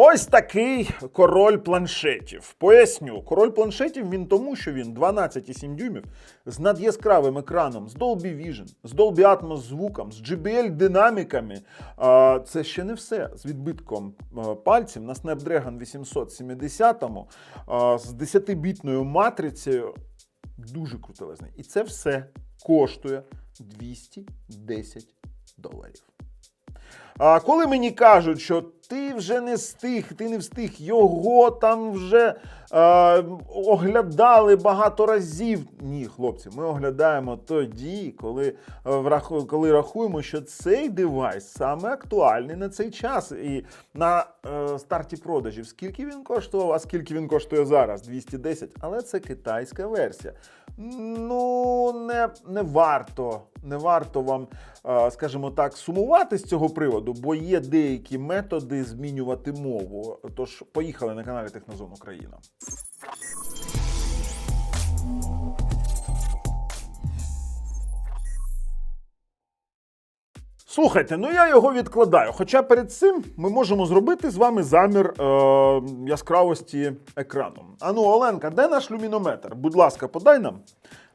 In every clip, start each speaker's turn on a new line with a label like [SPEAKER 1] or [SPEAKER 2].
[SPEAKER 1] Ось такий король планшетів. Поясню, король планшетів він тому, що він 12,7 дюймів з надяскравим екраном, з Dolby Vision, з Dolby Atmos звуком, з JBL динаміками. Це ще не все. З відбитком пальців на Snapdragon 870 а, з 10-бітною матрицею. Дуже крутелезний. І це все коштує 210 доларів. А коли мені кажуть, що ти вже не встиг, ти не встиг, його там вже е, оглядали багато разів. Ні, хлопці, ми оглядаємо тоді, коли, е, коли рахуємо, що цей девайс саме актуальний на цей час. І на е, старті продажів скільки він коштував, а скільки він коштує зараз? 210. Але це китайська версія. Ну, не, не варто, не варто вам, е, скажімо так, сумувати з цього приводу, бо є деякі методи змінювати мову. Тож поїхали на каналі Технозон Україна. Слухайте, ну я його відкладаю. Хоча перед цим ми можемо зробити з вами замір е, яскравості екрану. Ану, Оленка, де наш люмінометр? Будь ласка, подай нам.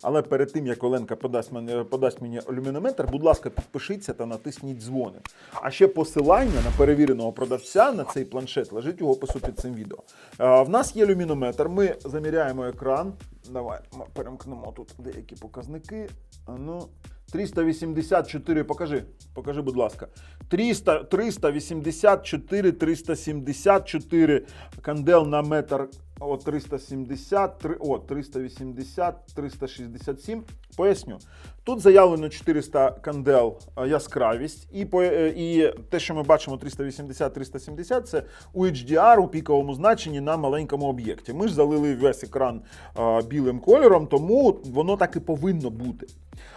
[SPEAKER 1] Але перед тим як Оленка подасть мені, подасть мені люмінометр, будь ласка, підпишіться та натисніть дзвоник. А ще посилання на перевіреного продавця на цей планшет лежить у опису під цим відео. В нас є люмінометр. Ми заміряємо екран. Давай ми перемкнемо тут деякі показники. Ану. 384, покажи, покажи, будь ласка. 300, 384, 374 кандел на метр. О, 370, три- о, 380, 367. Поясню. Тут заявлено 400 кандел е, яскравість, і, по, е, і те, що ми бачимо 380-370, це у HDR у піковому значенні на маленькому об'єкті. Ми ж залили весь екран е, білим кольором, тому воно так і повинно бути.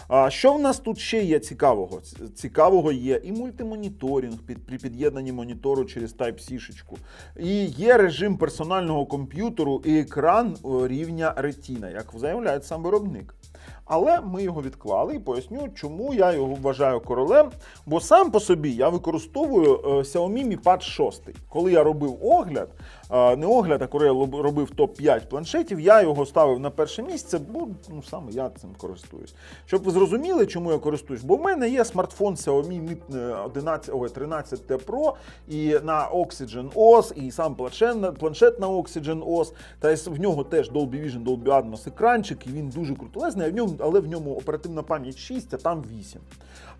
[SPEAKER 1] А що в нас тут ще є цікавого? Цікавого є і мультимоніторинг під, при під'єднанні монітору через Type-C. шечку І є режим персонального комп'ютеру і екран рівня Retina, як заявляє сам виробник. Але ми його відклали і поясню, чому я його вважаю королем. Бо сам по собі я використовую е, Xiaomi Mi Pad 6. Коли я робив огляд, е, не огляд, а коли я робив топ-5 планшетів, я його ставив на перше місце, бо ну, саме я цим користуюсь. Щоб ви зрозуміли, чому я користуюсь, бо в мене є смартфон Xiaomi Mi е, 11, ой, 13T Pro і на Oxygen OS, і сам планшет, планшет на Oxygen OS, та в нього теж Dolby Vision, Dolby Atmos екранчик, і він дуже крутелезний, а в ньому, але в ньому оперативна пам'ять 6, а там 8.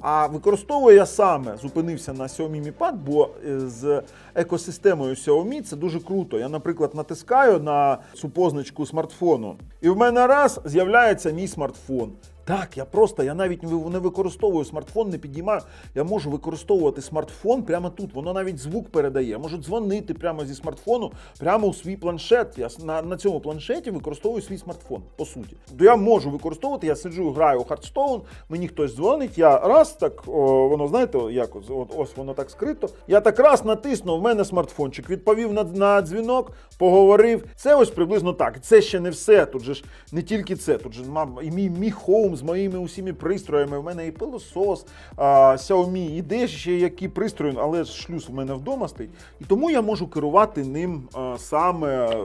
[SPEAKER 1] А використовую я саме зупинився на Xiaomi Mi Pad, бо е, з екосистемою Xiaomi це дуже круто. Я, наприклад, натискаю на цю позначку смартфону, і в мене раз з'являється мій смартфон. Так, я просто, я навіть не використовую смартфон, не підіймаю. Я можу використовувати смартфон прямо тут. Воно навіть звук передає. Я можу дзвонити прямо зі смартфону, прямо у свій планшет. Я на, на цьому планшеті використовую свій смартфон, по суті. То я можу використовувати, я сиджу, граю у Hearthstone, мені хтось дзвонить, я раз так, о, воно знаєте, як от, ось воно так скрито. Я так раз натиснув, в мене смартфончик, відповів на, на дзвінок, поговорив. Це ось приблизно так. Це ще не все. Тут же ж не тільки це. Тут же мам, і мій, мій хоум з моїми усіми пристроями. В мене і пилосос, а, Xiaomi, і де ще які пристрої, але шлюз в мене вдома стоїть. І тому я можу керувати ним а, саме е,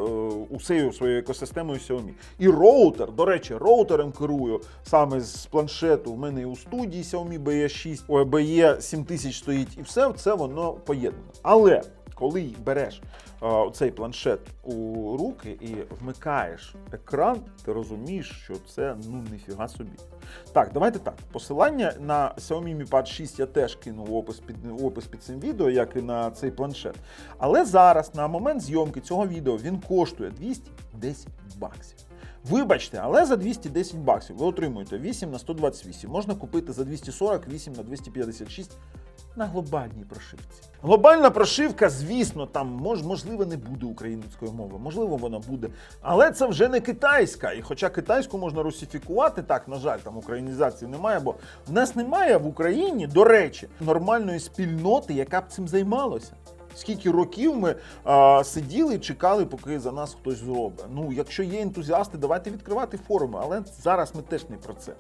[SPEAKER 1] усею своєю екосистемою Xiaomi. І роутер, до речі, роутером керую саме з планшету. В мене і у студії Xiaomi BE6, BE 7000 стоїть, і все це воно поєднано. Але коли береш цей планшет у руки і вмикаєш екран, ти розумієш, що це ну ніфіга собі. Так, давайте так. Посилання на Xiaomi Mi Pad 6 я теж кину в опис під опис під цим відео, як і на цей планшет. Але зараз, на момент зйомки цього відео, він коштує 210 баксів. Вибачте, але за 210 баксів ви отримуєте 8 на 128. Можна купити за 240, 8 на 256 на глобальній прошивці. Глобальна прошивка, звісно, там мож, можливо не буде української мови, можливо, вона буде, але це вже не китайська. І хоча китайську можна русифікувати, так на жаль, там українізації немає, бо в нас немає в Україні, до речі, нормальної спільноти, яка б цим займалася. Скільки років ми а, сиділи і чекали, поки за нас хтось зробить. Ну, якщо є ентузіасти, давайте відкривати форуми, але зараз ми теж не про це.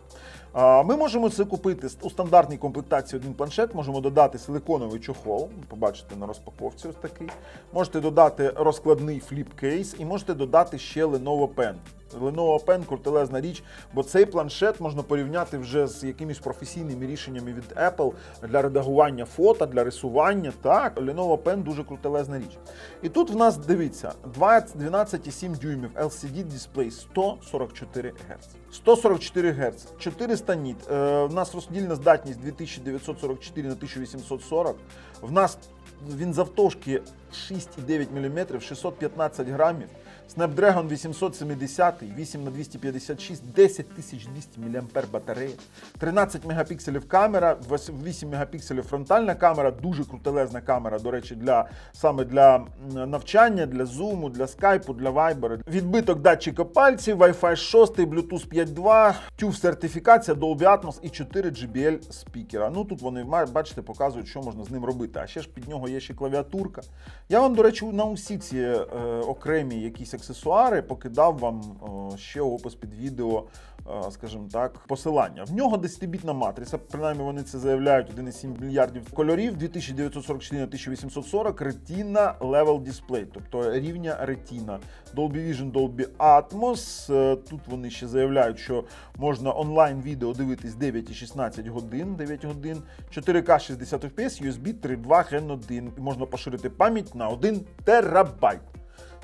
[SPEAKER 1] Ми можемо це купити у стандартній комплектації один планшет, можемо додати силиконовий чохол, побачите на розпаковці ось такий. Можете додати розкладний фліп-кейс і можете додати ще Lenovo Pen. Lenovo Pen крутелезна річ, бо цей планшет можна порівняти вже з якимись професійними рішеннями від Apple для редагування фото, для рисування. Так, Lenovo Pen дуже крутелезна річ. І тут в нас дивіться 12,7 дюймів LCD дисплей 144 Гц. 144 Гц, 400 ніт. Е, в нас роздільна здатність 2944 на 1840. В нас він завтовшки 6,9 мм, 615 грамів. Snapdragon 870, 8 на 256, 10200 мАh батарея, 13 мегапікселів камера, 8 мегапікселів фронтальна камера, дуже крутелезна камера, до речі, для саме для навчання, для зуму, для скайпу, для вайбера. Відбиток датчика пальців, Wi-Fi 6, Bluetooth 5.2, TÜV сертифікація, Dolby Atmos і 4 JBL спікера. Ну тут вони бачите, показують, що можна з ним робити. А ще ж під нього є ще клавіатурка. Я вам, до речі, на усі ці е, окремі якісь аксесуари покидав вам ще опис під відео, е, скажімо так, посилання. В нього 10-бітна матриця, принаймні вони це заявляють 1,7 мільярдів кольорів, 2944 на 1840, Retina Level Display, тобто рівня Retina. Dolby Vision, Dolby Atmos. Е, Тут вони ще заявляють, що можна онлайн відео дивитись 9 і 16 годин, 9 годин, 4К 60 FPS, USB 3.2 Gen 1. І можна поширити пам'ять на 1 терабайт.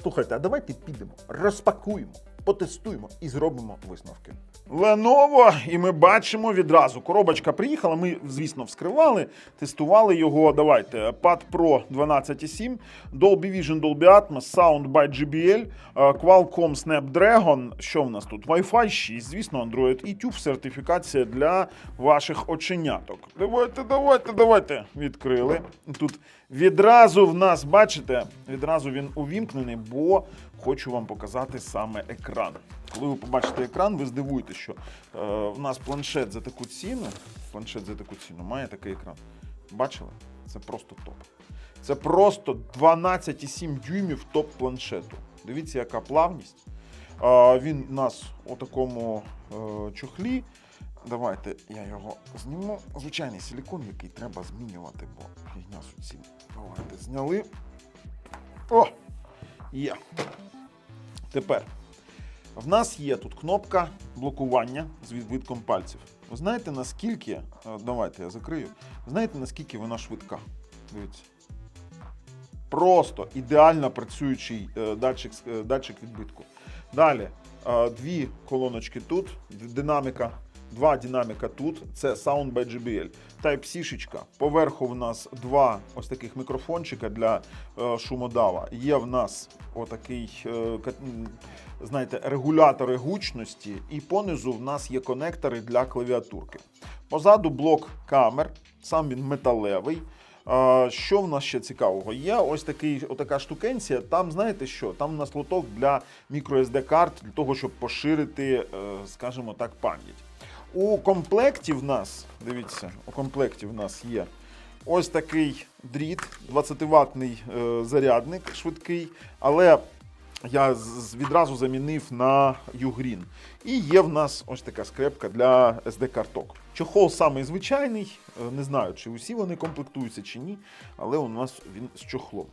[SPEAKER 1] Слухайте, а давайте підемо, розпакуємо, потестуємо і зробимо висновки. Lenovo, і ми бачимо відразу. Коробочка приїхала. Ми, звісно, вскривали, тестували його. Давайте. Pad Pro 12.7, Dolby Vision, Dolby Atmos, Sound by JBL, е, Qualcomm Snapdragon. Що в нас тут? Wi-Fi 6, звісно, Android і TÜV сертифікація для ваших оченяток. Давайте, давайте, давайте. Відкрили. Тут відразу в нас, бачите, відразу він увімкнений, бо хочу вам показати саме екран. Коли ви побачите екран, ви здивуєтесь, що е, в нас планшет за таку ціну, планшет за таку ціну має такий екран. Бачили? Це просто топ. Це просто 12,7 дюймів топ планшету. Дивіться, яка плавність. Е, він у нас у такому е, чохлі. Давайте я його зніму. Звичайний силікон, який треба змінювати, бо фігня суцільна. Давайте зняли. О! Є. Тепер в нас є тут кнопка блокування з відбитком пальців. Ви знаєте, наскільки. е, Давайте я закрию. Ви знаєте, наскільки вона швидка? Дивіться. Просто ідеально працюючий е, датчик, е, датчик відбитку. Далі дві колоночки тут, динаміка, два динаміка тут. Це Sound by JBL. Type-C. -шечка. Поверху в нас два ось таких мікрофончика для е, шумодава. Є в нас отакий, е, знаєте, регулятори гучності, і понизу в нас є конектори для клавіатурки. Позаду блок камер, сам він металевий. Що в нас ще цікавого? Є ось такий, отака штукенція. Там знаєте що? Там у нас лоток для microSD карт для того, щоб поширити, е, скажімо так, пам'ять. У комплекті в нас, дивіться, у комплекті в нас є ось такий дріт, 20-ваттний е, зарядник швидкий, але я відразу замінив на Ugreen. І є в нас ось така скрепка для SD-карток. Чохол самий звичайний, е, не знаю, чи усі вони комплектуються чи ні, але у нас він з чохлом.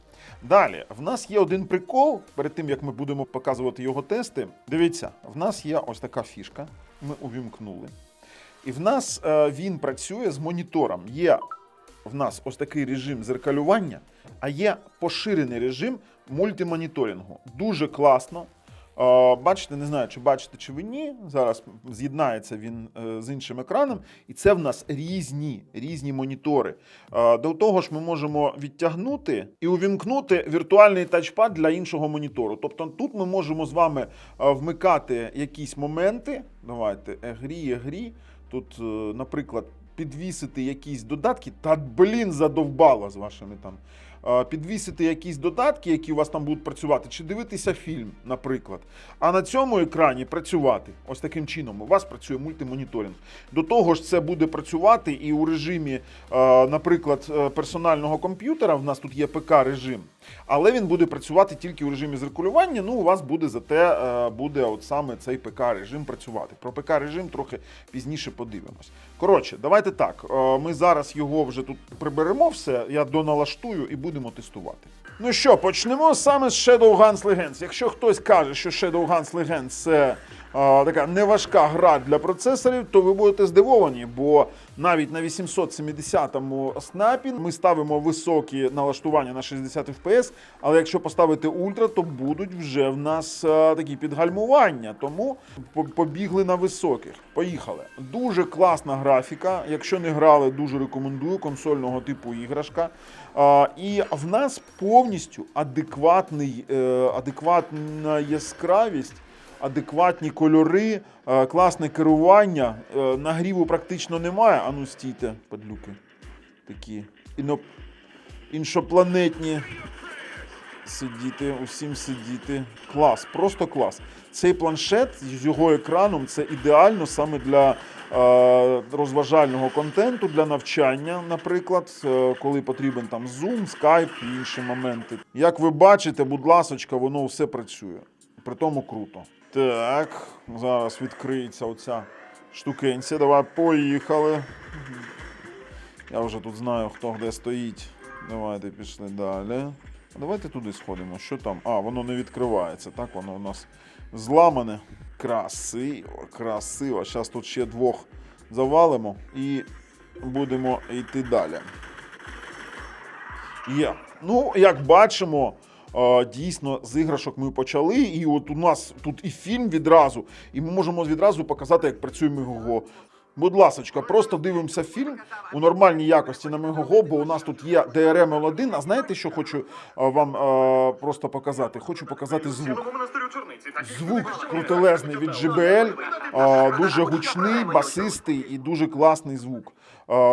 [SPEAKER 1] Далі, в нас є один прикол, перед тим як ми будемо показувати його тести. Дивіться, в нас є ось така фішка. Ми увімкнули. І в нас е, він працює з монітором. Є в нас ось такий режим зеркалювання, а є поширений режим мультимоніторингу. Дуже класно. Е, Бачите, не знаю, чи бачите, чи ви ні. Зараз з'єднається він е, з іншим екраном, і це в нас різні, різні монітори. До того ж, ми можемо відтягнути і увімкнути віртуальний тачпад для іншого монітору. Тобто тут ми можемо з вами вмикати якісь моменти. Давайте, егрі, егрі. Тут, е, наприклад, підвісити якісь додатки, та блін, задовбало з вашими там. Підвісити якісь додатки, які у вас там будуть працювати, чи дивитися фільм, наприклад. А на цьому екрані працювати ось таким чином. У вас працює мультимоніторинг. До того ж, це буде працювати і у режимі, е, наприклад, е, персонального комп'ютера. В нас тут є ПК режим. Але він буде працювати тільки в режимі зрегулювання. Ну, у вас буде зате е, буде от саме цей ПК-режим працювати. Про ПК-режим трохи пізніше подивимось. Коротше, давайте так. Ми зараз його вже тут приберемо все. Я доналаштую і будемо тестувати. Ну що, почнемо саме з Shadowguns Legends. Якщо хтось каже, що Shadowguns Legends це а, така неважка гра для процесорів, то ви будете здивовані, бо навіть на 870-му снапі ми ставимо високі налаштування на 60 FPS, але якщо поставити ультра, то будуть вже в нас а, такі підгальмування. Тому побігли на високих. Поїхали. Дуже класна графіка. Якщо не грали, дуже рекомендую консольного типу іграшка. А, і в нас повністю адекватний, е, адекватна яскравість адекватні кольори, е, класне керування. Е, Нагріву практично немає. Ану, стійте, падлюки. Такі іно... Сидіти, усім сидіти. Клас, просто клас. Цей планшет з його екраном це ідеально саме для е, розважального контенту, для навчання, наприклад, е, коли потрібен там Zoom, Skype і інші моменти. Як ви бачите, будь ласочка, воно все працює. При тому круто. Так, зараз відкриється оця штукенця. Давай поїхали. Я вже тут знаю, хто де стоїть. Давайте пішли далі. Давайте туди сходимо. Що там? А, воно не відкривається. Так, воно у нас зламане. Красиво, красиво. Зараз тут ще двох завалимо і будемо йти далі. Є. Ну, як бачимо, е, дійсно з іграшок ми почали, і от у нас тут і фільм відразу, і ми можемо відразу показати, як працює Мегого. Будь ласочка, просто дивимося фільм у нормальній якості на Мегого, бо у нас тут є DRM L1. А знаєте, що хочу е, вам е, просто показати? Хочу показати звук. Звук крутелезний від JBL, а, дуже гучний, басистий і дуже класний звук.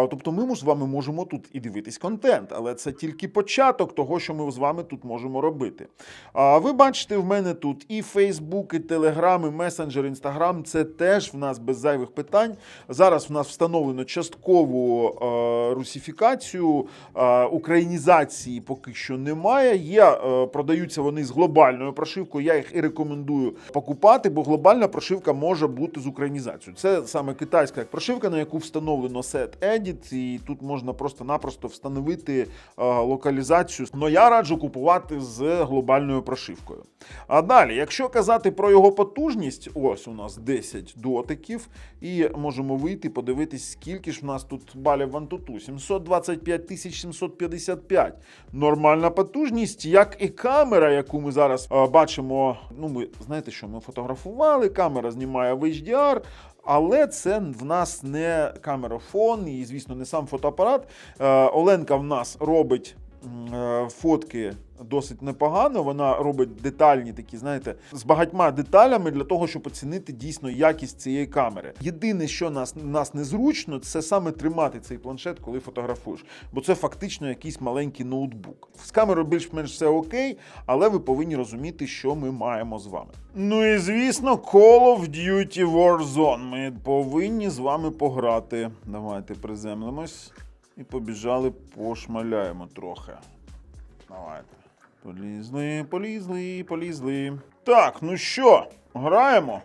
[SPEAKER 1] Тобто ми з вами можемо тут і дивитись контент, але це тільки початок того, що ми з вами тут можемо робити. Ви бачите, в мене тут і Facebook, і Telegram, і Messenger, Instagram. Це теж в нас без зайвих питань. Зараз в нас встановлено часткову русифікацію, українізації поки що немає. Є, продаються вони з глобальною прошивкою. Я їх і рекомендую покупати, бо глобальна прошивка може бути з українізацією. Це саме китайська як прошивка, на яку встановлено Set Edit, і тут можна просто-напросто встановити е, локалізацію. Но я раджу купувати з глобальною прошивкою. А далі, якщо казати про його потужність, ось у нас 10 дотиків, і можемо вийти, подивитись, скільки ж в нас тут балів в Antutu. 725 755. Нормальна потужність, як і камера, яку ми зараз е, бачимо. Ну, ми знаєте, що ми фотографували, камера знімає в HDR. Але це в нас не камерафон і, звісно, не сам фотоапарат. Е, Оленка в нас робить е, фотки досить непогано. Вона робить детальні такі, знаєте, з багатьма деталями для того, щоб оцінити дійсно якість цієї камери. Єдине, що нас, нас незручно, це саме тримати цей планшет, коли фотографуєш. Бо це фактично якийсь маленький ноутбук. З камерою більш-менш все окей, але ви повинні розуміти, що ми маємо з вами. Ну і звісно, Call of Duty Warzone. Ми повинні з вами пограти. Давайте приземлимось і побіжали, пошмаляємо трохи. Давайте. Полізли, полізли, полізли. Так, ну що, граємо.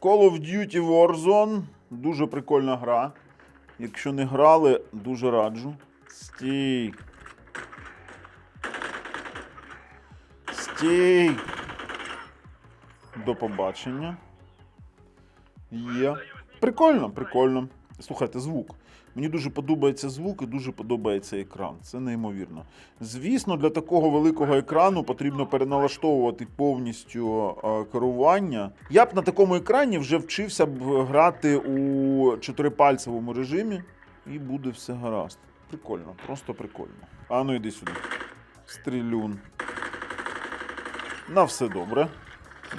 [SPEAKER 1] Call of Duty Warzone. Дуже прикольна гра. Якщо не грали, дуже раджу. Стій. Стій. До побачення. Є. Прикольно, прикольно. Слухайте, звук. Мені дуже подобається звук і дуже подобається екран. Це неймовірно. Звісно, для такого великого екрану потрібно переналаштовувати повністю керування. Я б на такому екрані вже вчився б грати у чотирипальцевому режимі, і буде все гаразд. Прикольно, просто прикольно. А ну йди сюди. Стрілюн. На все добре.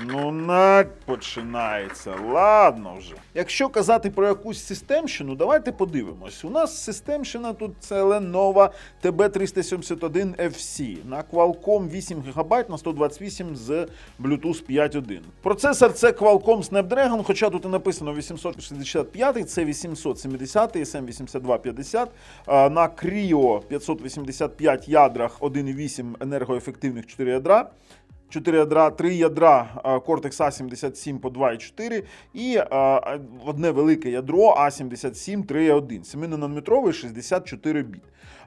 [SPEAKER 1] Ну, на починається. Ладно вже. Якщо казати про якусь системщину, давайте подивимось. У нас системщина тут це Lenovo TB371 FC на Qualcomm 8 ГБ на 128 з Bluetooth 5.1. Процесор це Qualcomm Snapdragon, хоча тут і написано 865, це 870, SM8250. На Creo 585 ядрах 1,8 енергоефективних 4 ядра. 4 ядра, 3 ядра Cortex A77 по 2,4 і одне велике ядро A77 3,1. 7-нанометровий 64 біт.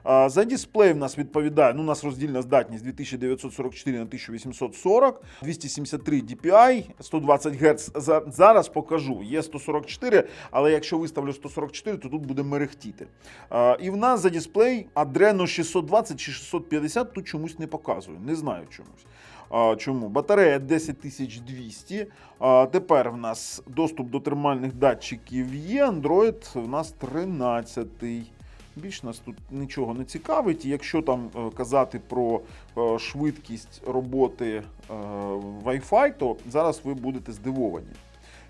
[SPEAKER 1] За дисплей в нас відповідає, ну, у нас роздільна здатність 2944 на 1840, 273 DPI, 120 Гц. Зараз покажу. Є 144, але якщо виставлю 144, то тут буде мерехтіти. І в нас за дисплей Adreno 620 чи 650 тут чомусь не показує. Не знаю чомусь. Чому? Батарея 10200. Тепер в нас доступ до термальних датчиків є. Android в нас 13. Більш нас тут нічого не цікавить. Якщо там е, казати про е, швидкість роботи е, Wi-Fi, то зараз ви будете здивовані.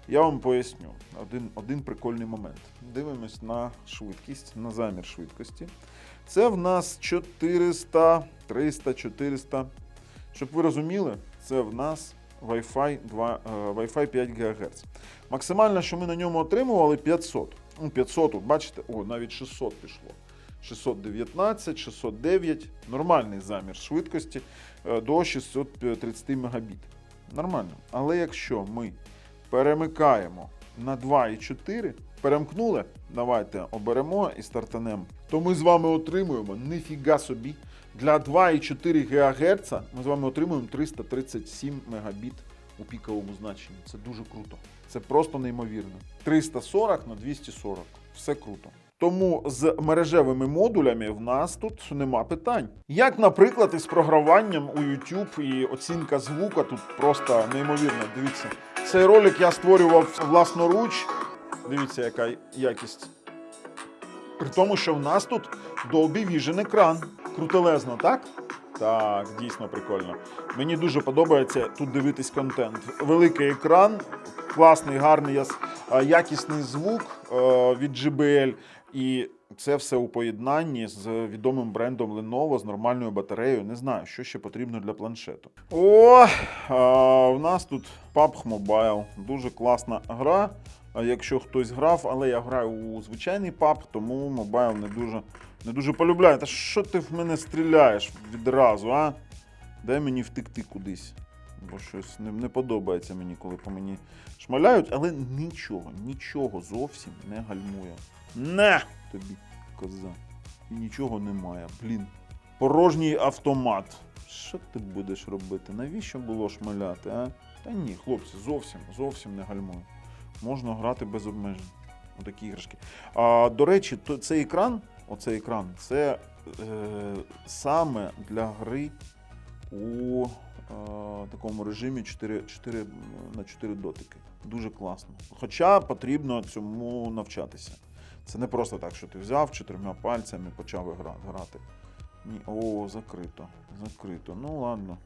[SPEAKER 1] Я вам поясню один, один прикольний момент. Дивимось на швидкість, на замір швидкості. Це в нас 400, 300, 400. Щоб ви розуміли, це в нас Wi-Fi, 2, е, Wi-Fi 5 ГГц. Максимально, що ми на ньому отримували, 500. Ну, 500, бачите, о, навіть 600 пішло. 619, 609, нормальний замір швидкості е, до 630 Мбіт. Нормально. Але якщо ми перемикаємо на 2,4, перемкнули, давайте оберемо і стартанемо, то ми з вами отримуємо ніфіга собі. Для 2,4 ГГц ми з вами отримуємо 337 Мбіт у піковому значенні. Це дуже круто. Це просто неймовірно. 340 на 240. Все круто. Тому з мережевими модулями в нас тут нема питань. Як, наприклад, із програванням у YouTube і оцінка звука тут просто неймовірно. Дивіться, цей ролик я створював власноруч. Дивіться, яка якість. При тому, що в нас тут Dolby Vision екран. Крутелезно, так? Так, дійсно прикольно. Мені дуже подобається тут дивитись контент. Великий екран, класний, гарний, якісний звук е, від JBL. І це все у поєднанні з відомим брендом Lenovo, з нормальною батареєю. Не знаю, що ще потрібно для планшету. О, а, у нас тут PUBG Mobile. Дуже класна гра. Якщо хтось грав, але я граю у звичайний PUBG, тому мобайл не дуже, не дуже полюбляю. Та що ти в мене стріляєш відразу, а? Дай мені втекти кудись. Бо щось не, не подобається мені, коли по мені шмаляють, але нічого, нічого зовсім не гальмує. Не тобі, коза. І нічого немає. Блін. Порожній автомат. Що ти будеш робити? Навіщо було шмаляти, а? Та ні, хлопці, зовсім, зовсім не гальмує. Можна грати без обмежень. Отакі іграшки. А, до речі, то цей екран, оцей екран, це е, саме для гри у е, такому режимі 4, 4 на 4 дотики. Дуже класно. Хоча потрібно цьому навчатися. Це не просто так, що ти взяв чотирма пальцями і почав гра- грати. Ні, о, закрито. Закрито. Ну ладно.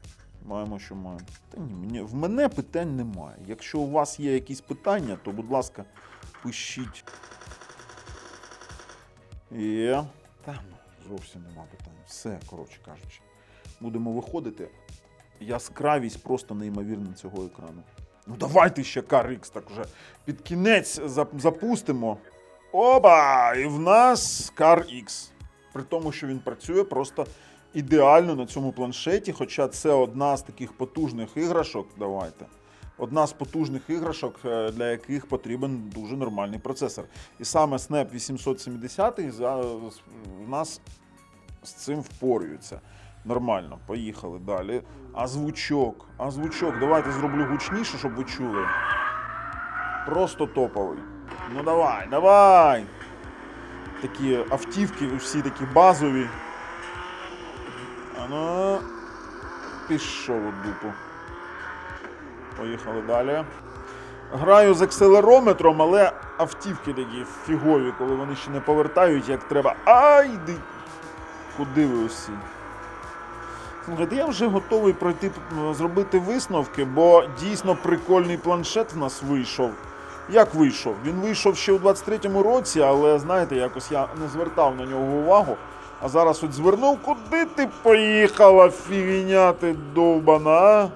[SPEAKER 1] Маємо, що маємо. Та ні, в мене питань немає. Якщо у вас є якісь питання, то, будь ласка, пишіть. Є. Та ну, зовсім нема питань. Все, коротше кажучи. Будемо виходити. Яскравість просто неймовірна цього екрану. Ну давайте ще CarX так вже під кінець запустимо. Оба! І в нас CarX. При тому, що він працює просто ідеально на цьому планшеті, хоча це одна з таких потужних іграшок. Давайте. Одна з потужних іграшок, е, для яких потрібен дуже нормальний процесор. І саме Snap 870 зараз в нас з цим впорюється. Нормально, поїхали далі. А звучок, а звучок, давайте зроблю гучніше, щоб ви чули. Просто топовий. Ну давай, давай. Такі автівки, всі такі базові. А ну. Пішов у дупу. Поїхали далі. Граю з акселерометром, але автівки такі фігові, коли вони ще не повертають, як треба. Ай! йди! Куди ви усі? Слухайте, я вже готовий пройти зробити висновки, бо дійсно прикольний планшет в нас вийшов. Як вийшов? Він вийшов ще у 23-му році, але знаєте, якось я не звертав на нього увагу. А зараз от звернув, куди ти поїхала, фігня ти довбана?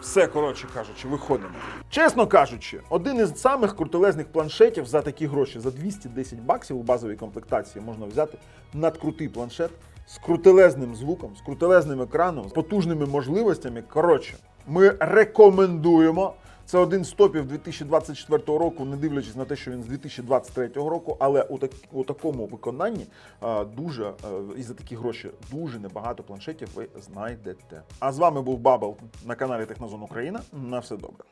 [SPEAKER 1] Все, коротше кажучи, виходимо. Чесно кажучи, один із самих крутелезних планшетів за такі гроші, за 210 баксів у базовій комплектації можна взяти надкрутий планшет з крутелезним звуком, з крутелезним екраном, з потужними можливостями. Коротше, ми рекомендуємо. Це один з топів 2024 року, не дивлячись на те, що він з 2023 року, але у, так, у такому виконанні дуже і за такі гроші дуже небагато планшетів ви знайдете. А з вами був Бабл на каналі Технозон Україна. На все добре.